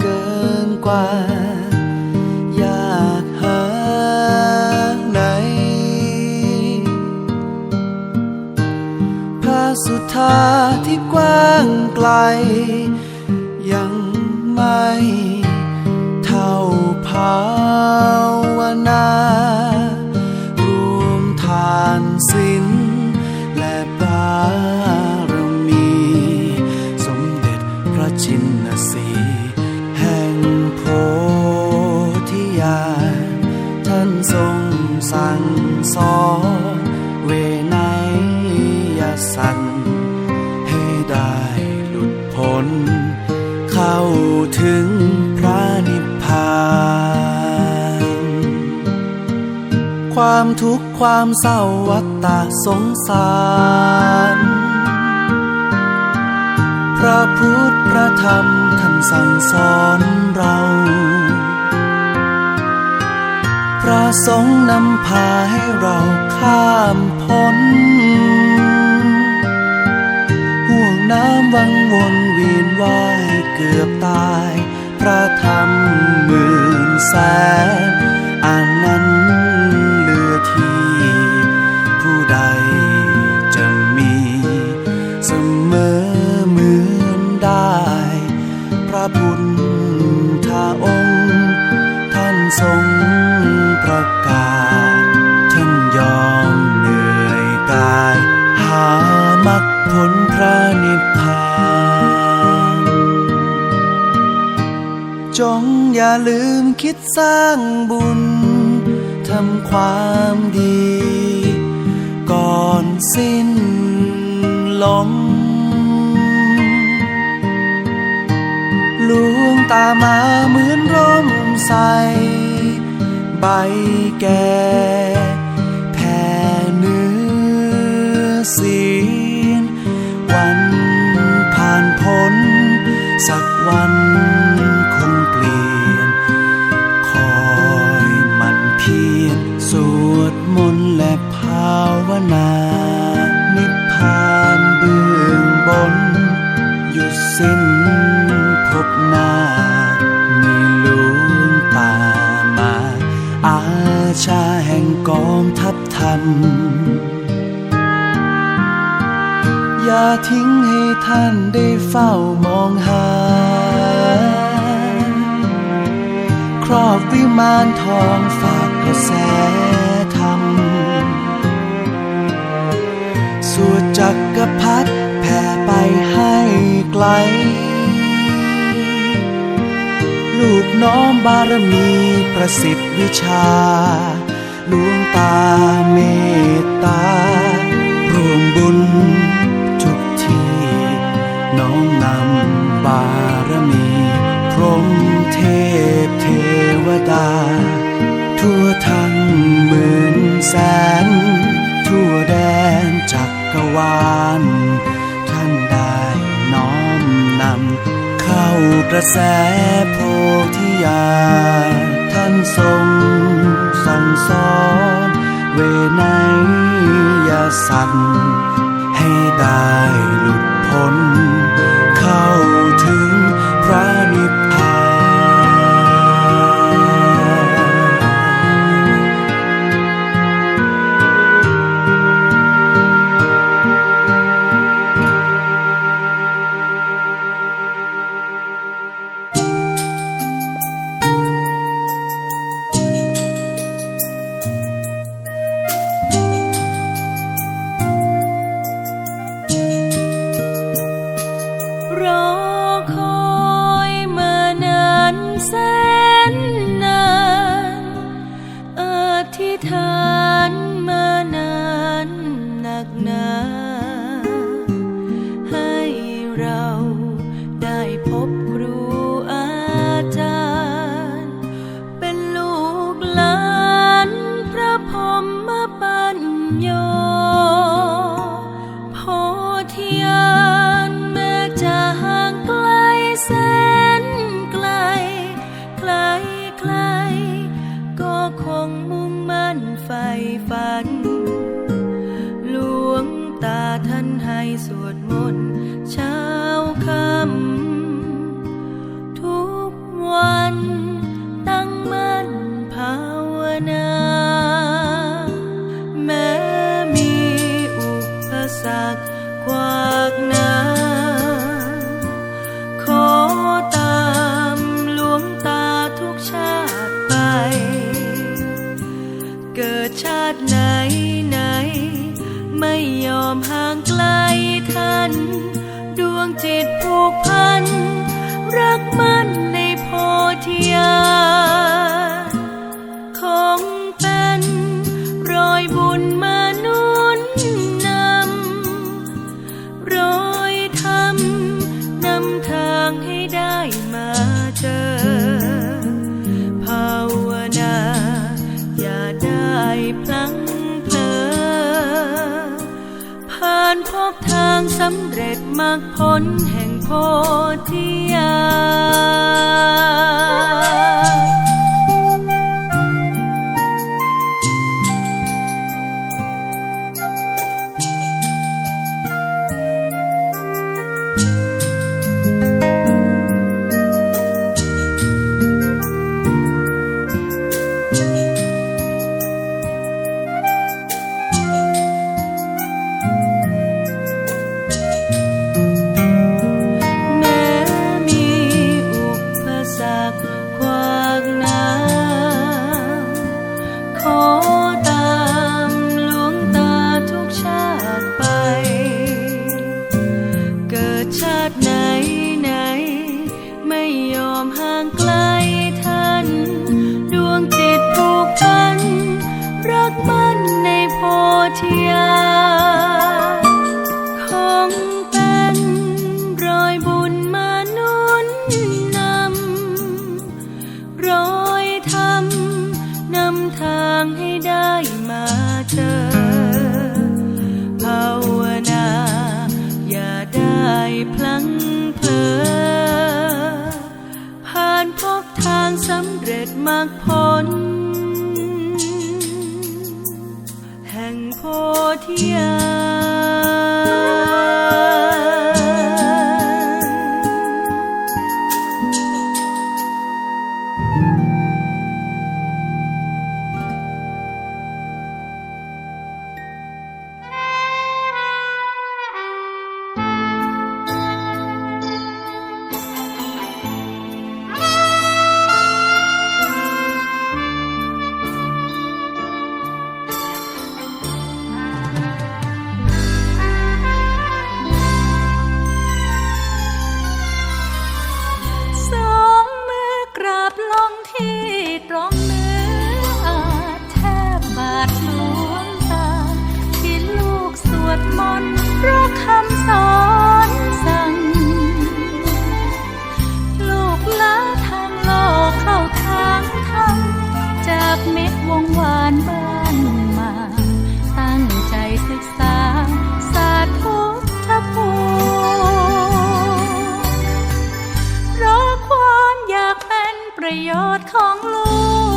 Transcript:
เกินกว่า อยากหาไหน พระสุธาที่กว้างไกล ยังไม่เท่าภา ทรงสั่งสอนเวนยสัตว์ให้ได้หลุดพ้น เข้าถึงพระนิพพาน ความทุกข์ความเศร้าวัฏฏะสงสาร พระพุทธพระธรรมท่านสั่งสอนเรา พระสงฆ์นำพาให้เราข้ามพ้นห่วงน้ำวังวนเวียนว่ายเกือบตาย พระธรรมหมื่นแสนอ่านนั้นเหลือที่ผู้ใดจะมีเสมอเหมือนได้ พระพุท งอย่าลืมคิดสร้างบุญ ทำความดี ก่อนสิ้นลมลวงตามาเหมือนร่มใส ใบแก่ ภาวนา นิพพานเบื้องบน หยุดสิ้นพบหน้า มีลวงตามา อาชาแห่งกองทัพธรรม อย่าทิ้งให้ท่านได้เฝ้ามองหาครอบวิมานทองฝากกระแส ไหล ลูกน้อมบารมีประสิทธิ์วิชาหลวงตาเมตตาร่วมบุญทุกที่ น้องนำบารมี ระแสโพธิญาณท่านทรงสั่งสอน เวไนยสัตว์ เเกิดชาติไหนไหน ไม่ยอมห่างไกลท่าน ดวงจิตผูกพัน รักมั่นในโพธิญา สำเร็จมากพ้นแห่งโพธิญาณางพอ จกเม็ดวงวานบ้านมา ตั้งใจศึกษาสาสตร์พุทธภูมิรอความอยากเป็นประโยชน์ของลูก